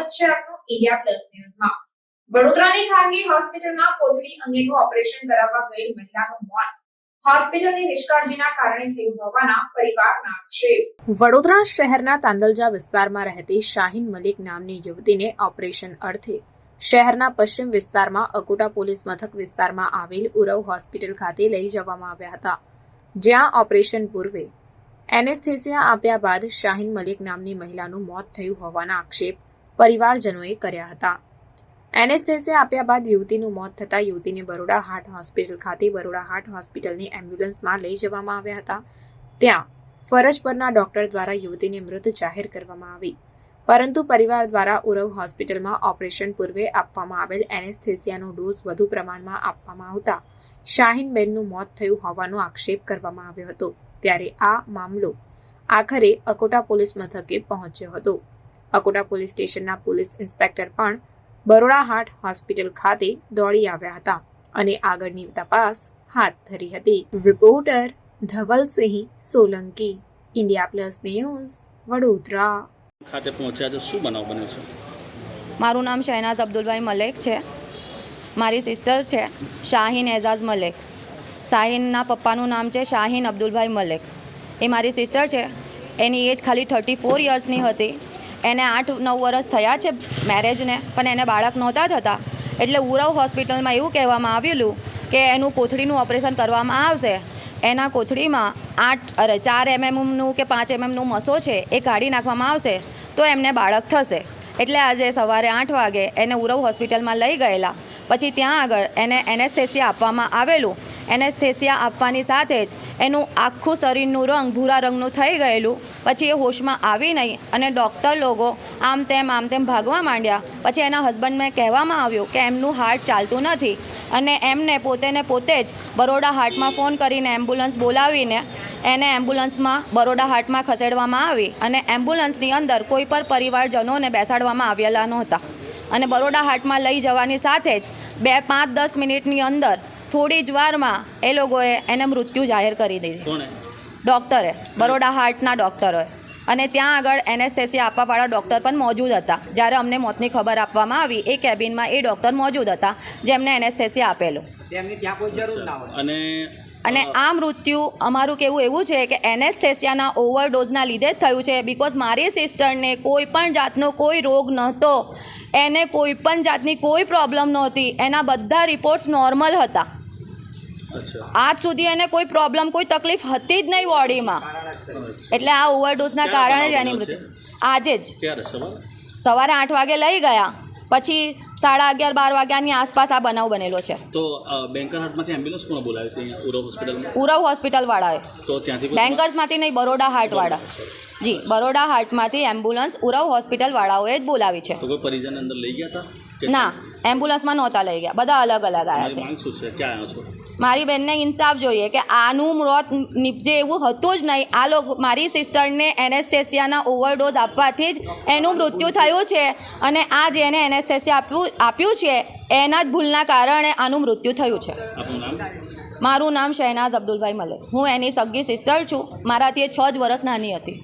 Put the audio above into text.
સ્વાગત છે આપનું ઇન્ડિયા પ્લસ ન્યૂઝમાં. વડોદરાની ખાનગી હોસ્પિટલમાં કોથળી અંગેનું ઓપરેશન કરાવવા ગયેલ મહિલાનું મોત. વડોદરા શહેરના તાંદલજા વિસ્તારમાં રહેતી શાહીન મલિક નામની યુવતીને ઓપરેશન અર્થે શહેરના પશ્ચિમ વિસ્તારમાં અકોટા પોલીસ મથક વિસ્તારમાં આવેલ ઉરવ હોસ્પિટલ ખાતે લઈ જવામાં આવ્યા હતા, જ્યાં ઓપરેશન પૂર્વે. એનેસ્થેસિયા આપ્યા બાદ શાહીન મલિક નામની મહિલાનું મોત થયું હોવાના આક્ષેપ પરિવારજનોએ કર્યા હતા. એનેસ્થેસિયા આપ્યા બાદ યુવતીનું મોત થતાં યુવતીને બરોડા હાર્ટ હોસ્પિટલ ખાતે બરોડા હાર્ટ હોસ્પિટલની એમ્બ્યુલન્સમાં લઈ જવામાં આવ્યા હતા. ત્યાં ફરજ પરના ડોક્ટર દ્વારા યુવતીને મૃત જાહેર કરવામાં આવી. પરંતુ પરિવાર દ્વારા ઉરવ હોસ્પિટલમાં ઓપરેશન પૂર્વે આપવામાં આવેલ એનેસ્થેસિયાનો ડોઝ વધુ પ્રમાણમાં આપવામાં આવતા શાહીનબેનનું મોત થયું હોવાનો આક્ષેપ કરવામાં આવ્યો હતો. ત્યારે આ મામલો આખરે અકોટા પોલીસ મથકે પહોંચ્યો હતો. અકોટા પોલીસ સ્ટેશનના પોલીસ ઇન્સ્પેક્ટર પણ બરોડા હાટ હોસ્પિટલ ખાતે દોડી આવ્યા હતા અને આગળની તપાસ હાથ ધરી હતી. Reporter Dhavalsinh Solanki India plus news Vadodara. ખાતે પહોંચ્યા તો શું બનાવ બન્યો છે? મારું નામ શહેનાઝ અબ્દુલભાઈ મલેક છે. મારી સિસ્ટર છે શાહીન એઝાઝ મલેક. શાહીનના પપ્પાનું નામ છે શાહીન અબ્દુલભાઈ મલેક. એ મારી સિસ્ટર છે. એની એજ ખાલી થર્ટી ફોર યર્સની હતી. એને આઠ, નવ વર્ષ થયા છે મેરેજને પણ એને બાળક નહોતા થતા. એટલે ઉરવ હોસ્પિટલમાં એવું કહેવામાં આવેલું કે એનું કોથળીનું ઓપરેશન કરવામાં આવશે. એના કોથળીમાં આઠ, અરે ચાર એમએમનું કે પાંચ એમએમનું મસો છે, એ કાઢી નાખવામાં આવશે, તો એમને બાળક થશે. એટલે આજે સવારે આઠ વાગે એને ઉરવ હોસ્પિટલમાં લઈ ગયેલા. પછી ત્યાં આગળ એને એનેસ્થેસિયા આપવામાં આવેલું. એનેસ્થેસિયા આપવાની સાથે જ એનું આખું શરીરનું રંગ ભૂરા રંગનું થઈ ગયેલું. પછી એ હોશમાં આવી નહીં અને ડૉક્ટર લોકો આમ તેમ આમ તેમ ભાગવા માંડ્યા. પછી એના હસબન્ડને કહેવામાં આવ્યું કે એમનું હાર્ટ ચાલતું નથી. અને એમને પોતેને પોતે જ બરોડા હાર્ટમાં ફોન કરીને એમ્બ્યુલન્સ બોલાવીને એને એમ્બ્યુલન્સમાં બરોડા હાર્ટમાં ખસેડવામાં આવી અને એમ્બ્યુલન્સની અંદર કોઈ પણ પરિવારજનોને બેસાડવામાં આવેલા નહોતા. અને બરોડા હાર્ટમાં લઈ જવાની સાથે જ બે પાંચ દસ મિનિટની અંદર થોડી જ વારમાં એ લોકોએ એને મૃત્યુ જાહેર કરી દીધી. ડૉક્ટરે બરોડા હાર્ટના ડૉક્ટરોએ. અને ત્યાં આગળ એનેસ્થેસિયા આપવાવાળા ડૉક્ટર પણ મોજૂદ હતા. જ્યારે અમને મોતની ખબર આપવામાં આવી એ કેબિનમાં એ ડૉક્ટર મોજૂદ હતા જેમને એનેસ્થેસિયા આપેલું. તેમની ત્યાં કોઈ જરૂર ના હોય. અને અને આ મૃત્યુ અમારું કેવું એવું છે કે એનેસ્થેસિયાના ઓવરડોઝના લીધે જ થયું છે બિકોઝ મારી સિસ્ટરને કોઈ પણ જાતનો કોઈ રોગ નહોતો એને કોઈ પણ જાતની કોઈ પ્રોબ્લેમ નહોતી એના બધા રિપોર્ટ્સ નોર્મલ હતા. આજ સુધી એને કોઈ પ્રોબ્લેમ કોઈ તકલીફ હતી જ નહીં બોડીમાં એટલે આ ઓવરડોઝના કારણે જ એની મૃત્યુ. આજે જ. સવારે? આઠ વાગે લઈ ગયા. પછી સાડા અગિયાર બાર વાગ્યાની આસપાસ આ બનાવ બનેલો છે. તો અ, એમ્બ્યુલન્સ કોણ બોલાવી હતી ઉરવ હોસ્પિટલમાં ઉરવ હોસ્પિટલવાળાએ તો ત્યાંથી બેન્કર્સમાંથી નહીં બરોડા હાર્ટવાળા જી બરોડા હાર્ટમાંથી એમ્બ્યુલન્સ ઉરવ હોસ્પિટલવાળાઓએ જ બોલાવી છે. તો કોઈ પરિજન અંદર લઈ ગયા હતા ના એમ્બ્યુલન્સમાં નહોતા લઈ ગયા. બધા અલગ અલગ આવ્યા છે. શું છે? ક્યાં આવ્યો છો? મારી બેનને ઇન્સાફ જોઈએ કે આનું મોત નીપજે એવું હતું જ નહીં. આ લોકો મારી સિસ્ટરને એનેસ્થેસિયાના ઓવરડોઝ આપવાથી જ એનું મૃત્યુ થયું છે અને આ જેને એનેસ્થેસિયા આપ્યું આપ્યું છે. એના જ ભૂલના કારણે આનું મૃત્યુ થયું છે. મારું નામ શહેનાઝ અબ્દુલભાઈ મલે હું એની સગી સિસ્ટર છું. મારાથી એ છ જ વર્ષ નાની હતી.